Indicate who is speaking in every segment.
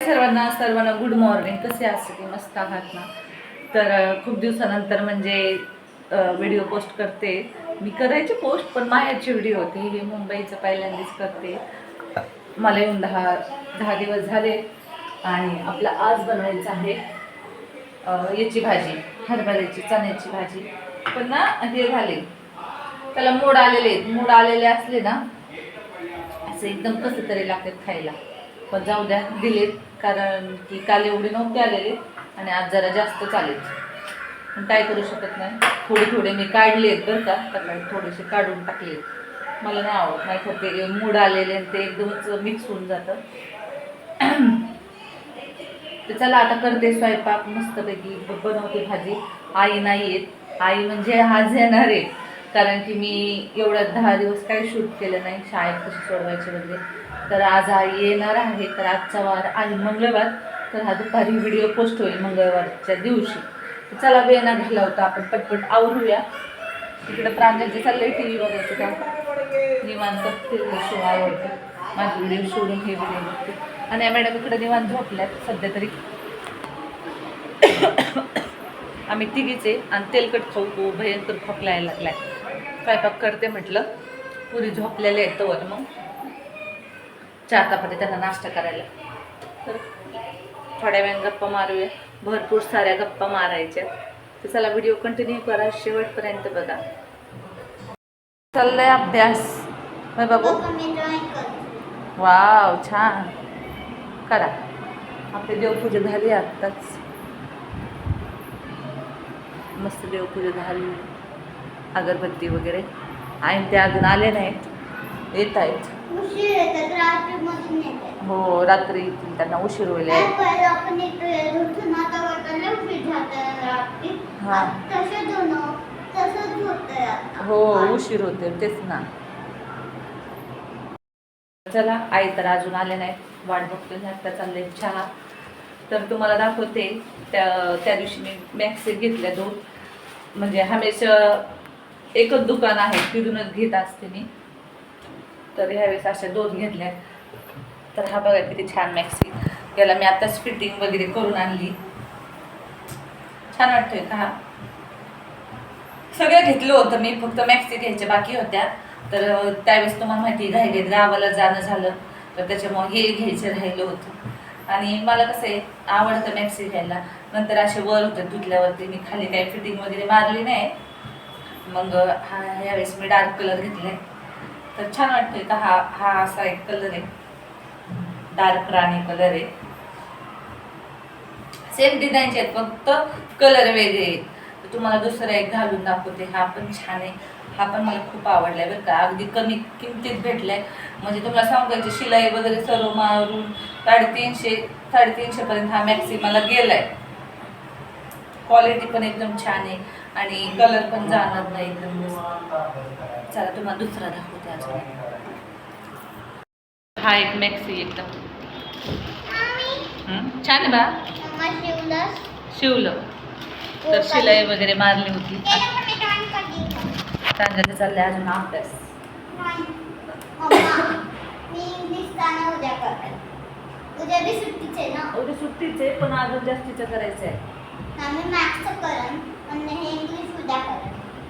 Speaker 1: सर्वांना सर्वांना good morning कसे असते की मस्त आहात ना? तर खूप दिवसानंतर म्हणजे व्हिडिओ पोस्ट करते. मी करायचे पोस्ट पण मायाचे व्हिडिओ होते. हे मुंबईचं पहिल्यांदाच करते. मला येऊन दहा दहा दिवस झाले. आणि आपलं आज बनवायचं आहे याची भाजी. हरभऱ्याची चण्याची भाजी. पण ना हे झाले. त्याला मोड आलेले आहेत मोड आलेले असले ना असं एकदम कसं तरी लागतात खायला. पण जाऊ द्या दिलेत. कारण की काल एवढे नव्हते आलेले आणि आज जरा जास्त चालेल. पण काय करू शकत नाही. थोडे थोडे मी काढले आहेत बरं का. सकाळी थोडेसे काढून टाकले मला नाही आवडत. नाही तर ते मूड आलेले आणि ते एकदमच मिक्स होऊन जातं. तर चला आता करते स्वयंपाक. मस्तपैकी बनवते भाजी. आई नाही येत. आई म्हणजे आज येणार आहे. कारण की मी एवढ्या दहा दिवस काही शूट केलं नाही शाळेत कशी सोडवायचे वगैरे. तर आज आई येणार आहे तर आजचा वार आणि मंगळवार तर हा दुपारी व्हिडिओ पोस्ट होईल मंगळवारच्या दिवशी. चला वेणा घाला होता आपण पटपट आवरूया. तिकडे प्रांजलचे चाललंय टी व्ही बघायचं का? निवांत शो आवडतं माझे व्हिडिओ सोडून हे व्हिडिओ बघते आणि या मॅडम इकडे निवांत झोपल्यात सध्या तरी. आम्ही तिघीचे आणि तेलकट खाऊ भयंकर खोकलायला लागलाय. स्वयंपाक करते म्हटलं. पुरी झोपलेले आहेत तवर मग. चार तापाते त्यांना नाश्ता करायला. तर थोड्या वेळाने गप्पा मारूया. भरपूर साऱ्या गप्पा मारायच्या. तर चला व्हिडिओ कंटिन्यू करा. शेवटपर्यंत बघा. चाललंय अभ्यास. होय बाबू? वाव छान. करा. आपली देवपूजा झाली आत्ताच. मस्त देवपूजा झाली. अगरबत्ती वगैरे आणि ते अजून आले नाहीत. येत आहेत. हो रात्री त्यांना उशीर होईल हा. हो उशीर होते तेच ना. चला आई तर अजून आले नाही वाट बघतोय आता चाललंय चहा. तर तुम्हाला दाखवते त्या त्या दिवशी मी मॅक्सी घेतल्या दोन. म्हणजे हमेशा एकच दुकान आहे तिथूनच घेत असते मी. तर ह्यावेळेस अशा दोन घेतल्या तर हा बघा किती छान मॅक्सी याला मी आताच फिटिंग वगैरे करून आणली. छान वाटतोय का? हा सगळं घेतलं होतं मी फक्त मॅक्सी घ्यायच्या बाकी होत्या. तर त्यावेळेस तुम्हाला माहिती राहिली गावाला जाणं झालं. तर त्याच्यामुळे हे घ्यायचं राहिलं होतं. आणि मला कसं आहे आवडतं मॅक्सी घ्यायला. नंतर असे वर होतं धुतल्यावरती मी खाली काही फिटिंग वगैरे मारली नाही. मग हा यावेळेस मी डार्क कलर घेतलाय. तर छान वाटतोय का हा हा असा एक कलर आहे. डार्क राणी कलर आहे. सेम डिझाईनचे आहेत फक्त कलर वेगळे आहेत. तर तुम्हाला दुसरा एक घालून दाखवते. हा पण छान आहे. हा पण मला खूप आवडलाय बरं का. अगदी कमी किमतीत भेटलाय. म्हणजे तुम्हाला सांगायची शिलाई वगैरे सर्व मारून साडेतीनशे साडेतीनशे पर्यंत हा मॅक्सी मला गेलाय. क्वालिटी पण एकदम छान आहे. आणि कलर पण जाणार नाही एकदम. चला तुम्हाला दुसरा दाखवते अजून हा एक मॅक्सी एकदम हं? छान आहे बा. शिवलं. तर शिलाई वगैरे मारली होती. सांगायचं चाललंय अजून अभ्यास.
Speaker 2: उद्या सुट्टीच
Speaker 1: आहे पण अजून जास्तीचं करायचं आहे
Speaker 2: हे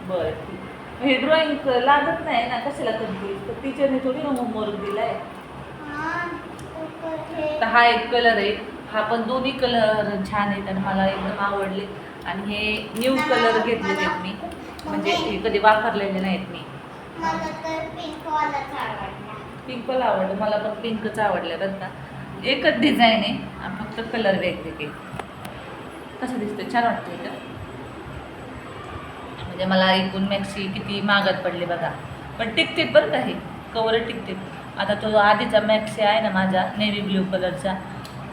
Speaker 1: बरं ठीक. हे ड्रॉइंग लागत नाही ना? कशाला करते तर टीचरने थोडी ना होमवर्क दिलाय.
Speaker 2: हां
Speaker 1: एक कलर आहे. हा पण दोन्ही कलर छान आहेत आणि मला एकदम आवडले. आणि हे न्यू कलर घेतलेले आहेत मी. म्हणजे हे कधी वापरलेले नाहीत मी.
Speaker 2: पिंक
Speaker 1: पण आवडलं. मला पण पिंकच आवडलं बरं का? एकच डिझाईन आहे. आणि फक्त कलर वेगवेगळे. कसं दिसतं छान वाटतं इथं म्हणजे मला एकूण मॅक्सी किती महागात पडले बघा. पण टिकतील बरं का हे? कवर टिकतील आता तो आधीचा मॅक्सी आहे ना माझा नेव्ही ब्ल्यू कलरचा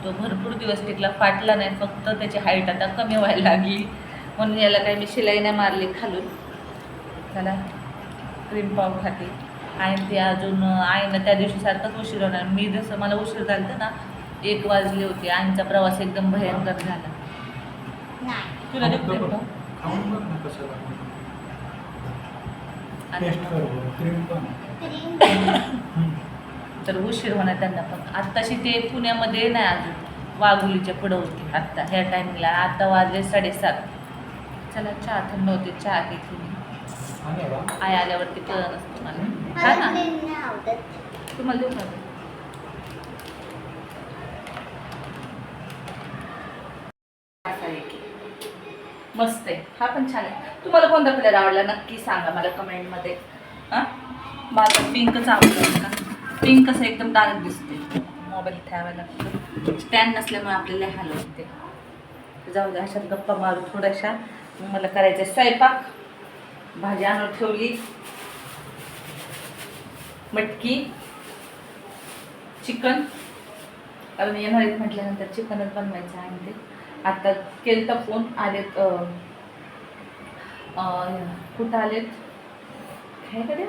Speaker 1: तो भरपूर दिवस टिकला फाटला नाही फक्त त्याची हाईट आता कमी व्हायला लागली. म्हणून याला काही मी शिलाई नाही मारली खालून. त्याला क्रीम पाव खाते. आणि ते अजून आईनं त्या दिवशी सारखंच उशीर होणार. मी जसं मला उशीर झालं ना एक वाजले होते. आईचा प्रवास एकदम भयंकर झाला.
Speaker 2: नाही.
Speaker 1: तुला
Speaker 3: क्रीम पण. हम्म.
Speaker 1: तर उशीर होणार त्यांना पण. आत्ताशी ते पुण्यामध्ये नाही अजून. वाघुलीच्या पुढं होती. आत्ता ह्या टायमिंगला आता वाजले साडेसात. चला चहा थंड होते चहा घेतली मी आई आल्यावरती कळलं नसतं मला हा ना? तुम्हाला देऊ का असा एक आहे. मस्त आहे. हा पण छान आहे. तुम्हाला कोणता कलर आवडला? नक्की सांगा मला कमेंटमध्ये हां? मला पिंकच आवडलं का. पिंक कसं एकदम डार्क दिसते मोबाईल ठेवायला. लागतो स्टँड नसल्यामुळे आपल्याला हाल होते. जाऊ द्या अशात गप्पा मारू थोड्याशा. मग मला करायचं आहे स्वयंपाक. भाजी आणून ठेवली. मटकी. चिकन. कारण येणार आहेत म्हटल्यानंतर चिकनच बनवायचं आहे ते. आता केलं तर फोन आलेत कुठं आलेत? काय करे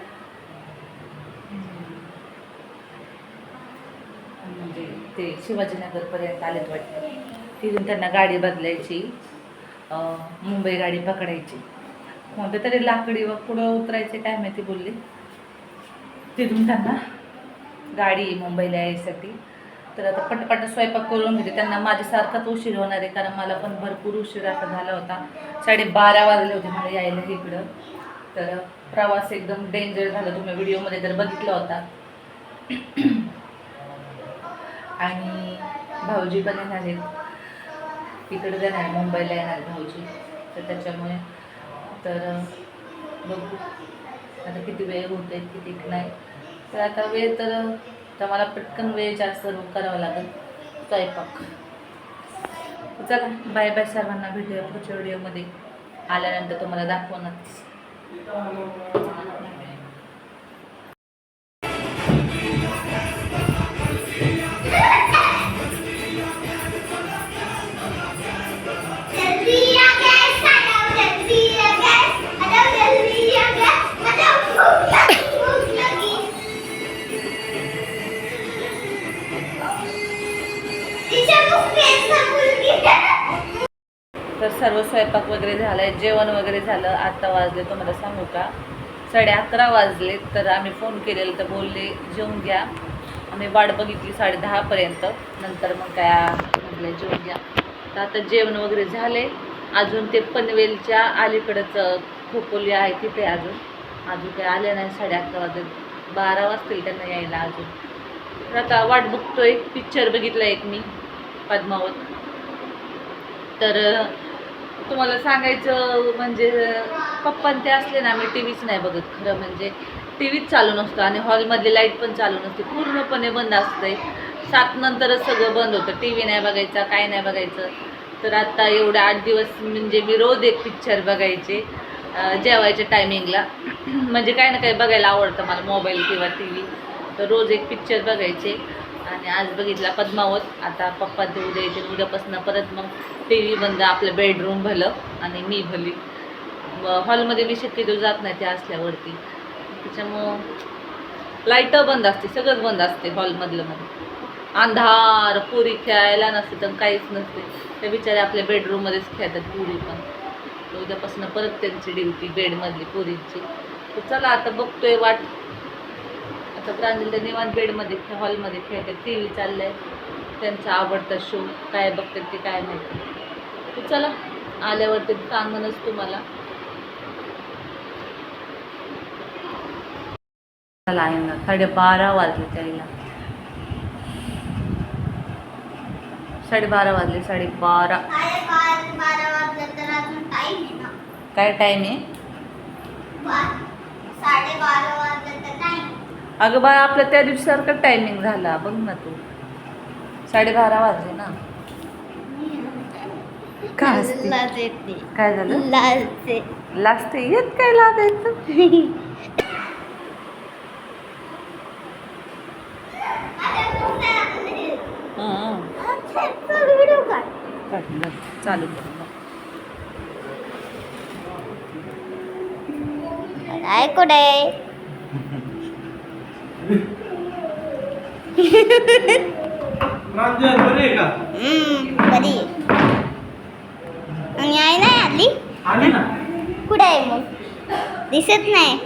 Speaker 1: म्हणजे ते शिवाजीनगरपर्यंत आलेत वाटतं. तिथून त्यांना गाडी बदलायची मुंबई गाडी पकडायची. कोणत्या तरी लाकडी व पुढं उतरायचे काय माहिती बोलली? तिथून त्यांना गाडी मुंबईला यायसाठी. तर आता पटपट स्वयंपाक करून घेते त्यांना माझ्यासारखाच उशीर होणार आहे कारण मला पण भरपूर उशीर आता झाला होता. साडेबारा वाजले होते मला यायला इकडं. तर प्रवास एकदम डेंजर झाला. तुम्ही व्हिडिओमध्ये जर बघितला होता. आणि भाऊजी पण येणार आहेत. इकडे जाणार मुंबईला येणार भाऊजी. तर त्याच्यामुळे तर बघू. आता किती वेळ होत आहे किती नाही. तर आता वेळ तर तर मला पटकन वेळ जास्त करावा लागेल. स्वयंपाक. चला बाय बाय सर्वांना भेटूया पुढच्या व्हिडिओमध्ये आल्यानंतर तुम्हाला दाखवणार सर्व स्वयंपाक वगैरे झाला आहे जेवण वगैरे झालं आत्ता वाजले तुम्हाला सांगू का? साडे अकरा वाजले तर आम्ही फोन केलेलं तर बोलले जेवून घ्या. आम्ही वाट बघितली साडे दहापर्यंत नंतर मग काय म्हटलं जेवून घ्या. तर आता जेवण वगैरे झाले. अजून ते पनवेलच्या अलीकडंच खोपोली आहे तिथे अजून. अजून काही आले नाही साडे अकरा वाजले. बारा वाजतील त्यांना यायला अजून. तर आता वाट बघतोय पिक्चर बघितला एक मी पद्मावत. तर तुम्हाला सांगायचं म्हणजे पप्पा ते असले ना मी टी व्हीच नाही बघत खरं म्हणजे. टी व्हीच चालू नसतो आणि हॉलमधली लाइट पण चालू नसते. पूर्णपणे बंद असते सात नंतरच सगळं बंद होतं. टी व्ही नाही बघायचा काय नाही बघायचं. तर आत्ता एवढे आठ दिवस म्हणजे मी रोज एक पिक्चर बघायचे जेवायच्या टायमिंगला म्हणजे काय ना काय बघायला आवडतं मला मोबाईल किंवा टी व्ही तर रोज एक पिक्चर बघायचे. आणि आज बघितला पद्मावत. आता पप्पा ते उद्या येतील उद्यापासून परत मग टी व्ही बंद आपलं बेडरूम भलं आणि मी भली. हॉलमध्ये मी शक्यतो जात नाही त्या असल्यावरती. त्याच्यामुळं लाईटं बंद असते सगळंच बंद असते हॉलमधलं मध्ये अंधार पुरी खेळायला नसते तर काहीच नसते. ते बिचारे आपल्या बेडरूममध्येच खेळतात पुरी पण. उद्यापासून परत त्यांची ड्युटी बेडमधली पुरीची. तर चला आता बघतोय वाट. आता प्रांजल तर निवांत बेडमध्ये हॉलमध्ये खेळतात. टी व्ही चाललंय. त्यांचा आवडता शो काय बघतात ते काय माहिती. चला आल्यावर ते सांगणच तुम्हाला. आहे ना साडेबारा वाजले त्याला. साडेबारा वाजले साडेबारा.
Speaker 2: अजून टाइम आहे
Speaker 1: अगं बा आपलं त्या दिवसासारखं टायमिंग झाला. बघ ना तू. साडेबारा वाजले ना. काय असते?
Speaker 2: लाज येते
Speaker 1: काय झालं?
Speaker 2: लाज येते
Speaker 1: लाजते येत काय
Speaker 2: व्हिडिओ काढ
Speaker 1: चालू कर. मग.
Speaker 2: काय
Speaker 3: बरी आहे का?
Speaker 2: बरी आहे. आणि आई नाही आली?
Speaker 3: आली ना?
Speaker 2: कुठे आहे मग? दिसत नाही.